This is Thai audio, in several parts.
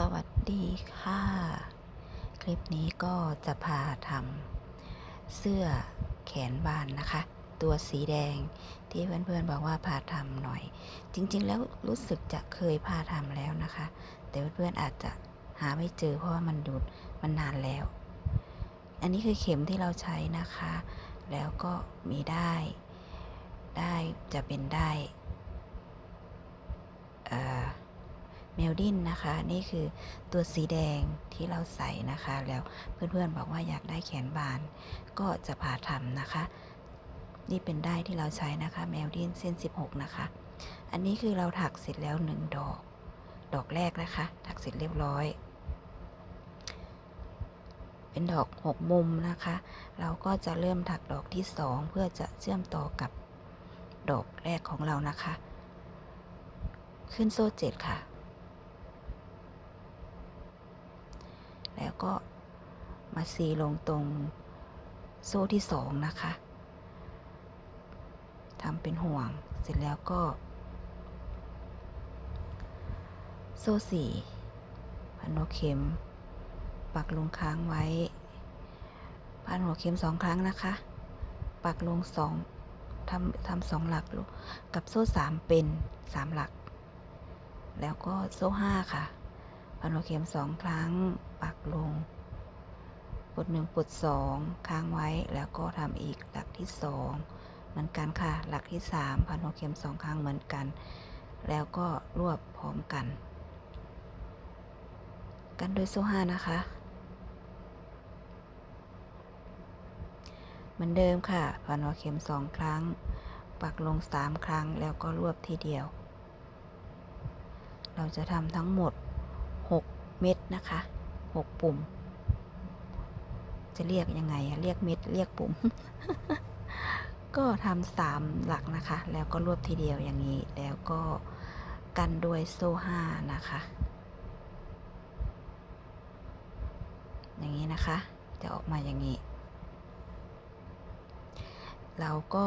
สวัสดีค่ะ คลิปนี้ก็จะพาทำเสื้อแขนบานนะคะ ตัวสีแดงที่เพื่อนๆบอกว่าพาทำหน่อย จริงๆแล้วรู้สึกจะเคยพาทำแล้วนะคะ แต่เพื่อนๆอาจจะหาไม่เจอเพราะว่ามันดูดมันนานแล้ว อันนี้คือเข็มที่เราใช้นะคะ แล้วก็มีได้ได้จะเป็นได้เอ่อ แมวดิ้นนะคะ นี่คือตัวสีแดงที่เราใส่นะคะ แล้วเพื่อนๆบอกว่าอยากได้แขนบาน ก็จะผ่าทำนะคะ นี่เป็นได้ที่เราใช้นะคะ แมวดินเส้น 16 นะคะ อันนี้คือเราถักเสร็จแล้วหนึ่งดอก ดอกแรกนะคะ ถักเสร็จเรียบร้อย เป็นดอกหกมุมนะคะ เราก็จะเริ่มถักดอกที่สองเพื่อจะเชื่อมต่อกับดอกแรกของเรานะคะ ขึ้นโซ่เจ็ดค่ะ แล้วก็มาซีลงตรงโซ่ที่สองนะคะทำเป็นห่วงเสร็จแล้วก็ โซ่สี่พันหัวเข็ม ปักลงค้างไว้ พันหัวเข็มสองครั้งนะคะ ปักลงสองทำทำสองหลักลกับโซ่สามเป็นสามหลัก แล้วก็โซ่ห้าค่ะ นหัวเข็มสองครั้ง ปักลงปดหนึ่งปดสองค้างไว้แล้วก็ทำอีกหลักที่สองเหมือนกันค่ะ หลักที่สามพันหัวเข็มสองครั้งเหมือนกัน แล้วก็รวบพร้อมกัน กันโดยโซ่ห้านะคะเหมือนเดิมค่ะ พันหัวเข็มสองครั้ง ปักลงสามครั้งแล้วก็รวบทีเดียว เราจะทำทั้งหมด 6 เม็ดนะคะ 6 ปุ่ม จะเรียกยังไงอะเรียกเม็ดเรียกปุ่ม ก็ทำสามหลักนะคะ แล้วก็รวบทีเดียวอย่างนี้ แล้วก็กันด้วยโซ่ห้านะคะ อย่างนี้นะคะ จะออกมาอย่างนี้ เราก็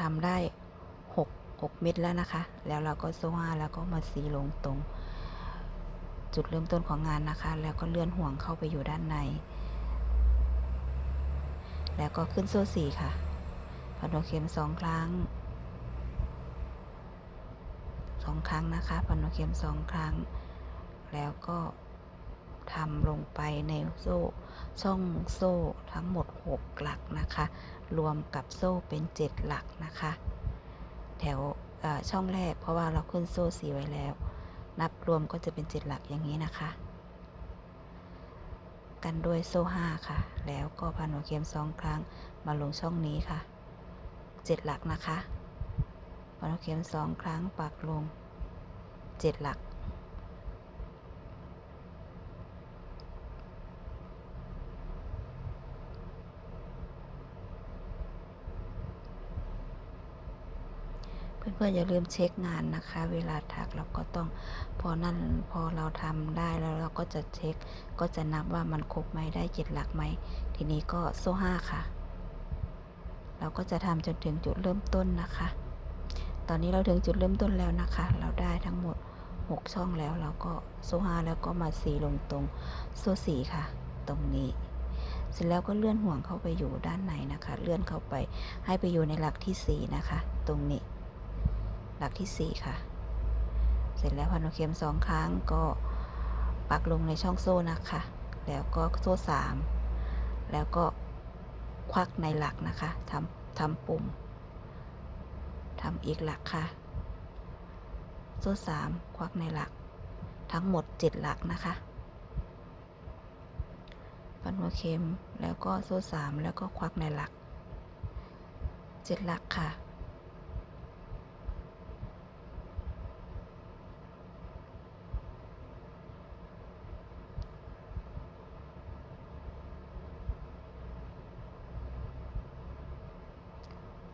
ทำได้6 6เม็ดแล้วนะคะ แล้วเราก็โซ่ห้าแล้วก็มาซีลงตรง จุดเริ่มต้นของงานนะคะ แล้วก็เลื่อนห่วงเข้าไปอยู่ด้านใน แล้วก็ขึ้นโซ่สี่ค่ะพันหัวเข็มสองครั้งสองครั้งนะคะพันหัวเข็มสองครั้ง แล้วก็ทำลงไปในโซ่ช่องโซ่ทั้งหมด 6 หลักนะคะ รวมกับโซ่เป็น 7 หลักนะคะ แถวช่องแรกเพราะว่าเราขึ้นโซ่สีไว้แล้ว นับรวมก็จะเป็นเจ็ดหลักอย่างนี้นะคะ กันด้วยโซ่ห้าค่ะ แล้วก็พันหัวเข็มสองครั้งมาลงช่องนี้ค่ะเจ็ดหลักนะคะพันหัวเข็มสองครั้งปักลงเจ็ดหลัก เพื่อนๆอย่าลืมเช็คงานนะคะ เวลาถักเราก็ต้องพอนั่นพอเราทำได้แล้วเราก็จะเช็ค ก็จะนับว่ามันครบไหมได้เจ็ดหลักไหมทีนี้ก็โซ่ห้าค่ะ เราก็จะทำจนถึงจุดเริ่มต้นนะคะ ตอนนี้เราถึงจุดเริ่มต้นแล้วนะคะ เราได้ทั้งหมด 6 ช่องแล้วเราก็โซ่ห้าแล้วก็มาสีลงตรงโซ่สีค่ะ ตรงนี้เสร็จแล้วก็เลื่อนห่วงเข้าไปอยู่ด้านในนะคะ เลื่อนเข้าไปให้ไปอยู่ในหลักที่ 4 นะคะ ตรงนี้ หลักที่ 4 ค่ะ เสร็จแล้วพันหัวเข็มสองครั้งก็ปักลงในช่องโซ่นะคะ แล้วก็โซ่สามแล้วก็ควักในหลักนะคะทำทำปุ่มทำอีกหลักค่ะ โซ่สามควักในหลัก ทั้งหมด7หลักนะคะพันหัวเข็มแล้วก็โซ่สามแล้วก็ควักในหลัก7หลักค่ะ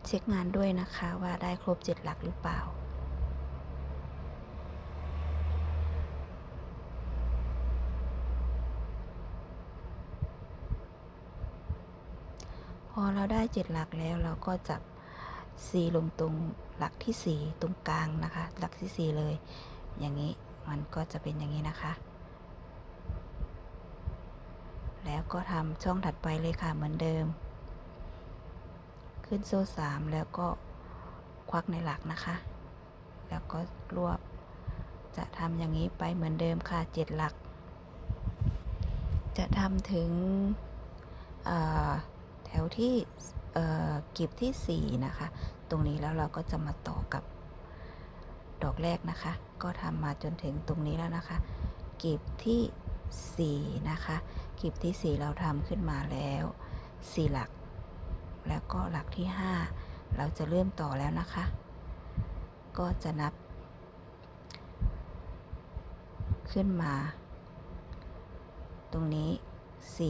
เช็คงานด้วยนะคะว่าได้ครบ7หลักหรือเปล่า พอเราได้7หลักแล้วเราก็จับ C ลงตรงหลักที่ 4 ตรงกลางนะคะ หลักที่ 4 เลย อย่างนี้มันก็จะเป็นอย่างนี้นะคะ แล้วก็ทำช่องถัดไปเลยค่ะเหมือนเดิม ขึ้นโซ่สามแล้วก็ควักในหลักนะคะ แล้วก็รวบจะทำอย่างนี้ไปเหมือนเดิมค่ะเจ็ดหลัก จะทำถึงแถวที่เอ่อกีบที่สี่นะคะ ตรงนี้แล้วเราก็จะมาต่อกับดอกแรกนะคะ ก็ทำมาจนถึงตรงนี้แล้วนะคะกีบที่สี่นะคะกีบที่สี่เราทำขึ้นมาแล้วสี่หลัก แล้วก็หลักที่ห้าเราจะเริ่มต่อแล้วนะคะ ก็จะนับ ขึ้นมา ตรงนี้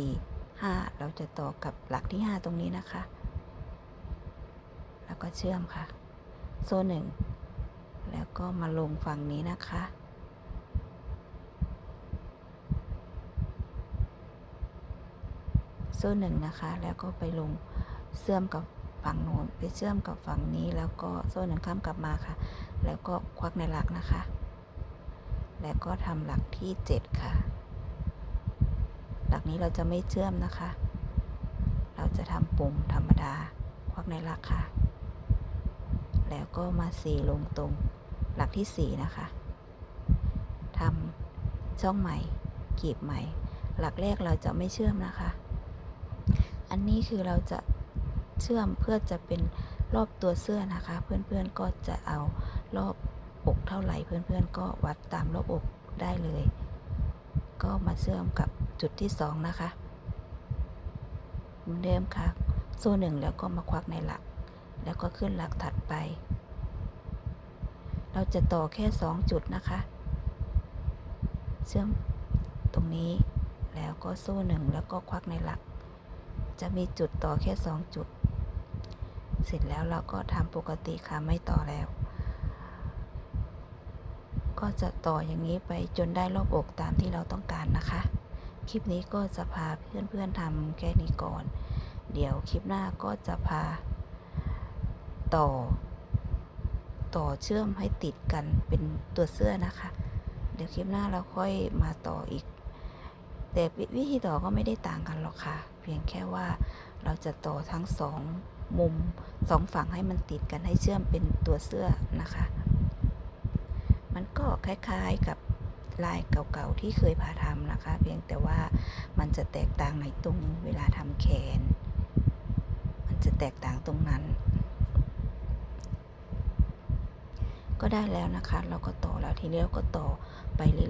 4 5 เราจะต่อกับหลักที่ 5 ตรงนี้นะคะ แล้วก็เชื่อมค่ะ โซ่หนึ่งแล้วก็มาลงฝั่งนี้นะคะโซ่หนึ่งนะคะ แล้วก็ไปลง เชื่อมกับฝั่งโน้นไปเชื่อมกับฝั่งนี้ แล้วก็โซ่หนึ่งข้ามกลับมาค่ะ แล้วก็ควักในหลักนะคะ แล้วก็ทำหลักที่ 7 ค่ะ หลักนี้เราจะไม่เชื่อมนะคะ เราจะทำปุ่มธรรมดา ควักในหลักค่ะ แล้วก็มาสีลงตรงหลักที่ 4 นะคะทำช่องใหม่กีบใหม่ หลักแรกเราจะไม่เชื่อมนะคะ อันนี้คือเราจะ เชื่อมเพื่อจะเป็นรอบตัวเสื้อนะคะ เพื่อนๆก็จะเอารอบอกเท่าไหร่เพื่อนๆ ก็วัดตามรอบอกได้เลย ก็มาเชื่อมกับจุดที่สองนะคะเหมือนเดิมค่ะ โซ่หนึ่งแล้วก็มาควักในหลัก แล้วก็ขึ้นหลักถัดไป เราจะต่อแค่สองจุดนะคะ เชื่อมตรงนี้แล้วก็โซ่หนึ่งแล้วก็ควักในหลัก จะมีจุดต่อแค่สองจุด เสร็จแล้วเราก็ทำปกติค่ะไม่ต่อแล้ว ก็จะต่ออย่างนี้ไปจนได้รอบอกตามที่เราต้องการนะคะ คลิปนี้ก็จะพาเพื่อนๆทำแค่นี้ก่อน เดี๋ยวคลิปหน้าก็จะพา ต่อ ต่อเชื่อมให้ติดกันเป็นตัวเสื้อนะคะ เดี๋ยวคลิปหน้าเราค่อยมาต่ออีก แต่วิธีต่อก็ไม่ได้ต่างกันหรอกค่ะ เพียงแค่ว่าเราจะต่อทั้งสอง มุมสองฝั่งให้มันติดกันให้เชื่อมเป็นตัวเสื้อนะคะ มันก็คล้ายๆกับลายเก่าๆที่เคยพาทำนะคะ เพียงแต่ว่ามันจะแตกต่างในตรงเวลาทำแขน มันจะแตกต่างตรงนั้น ก็ได้แล้วนะคะ เราก็ต่อแล้วทีนี้เราก็ต่อไปเรื่อย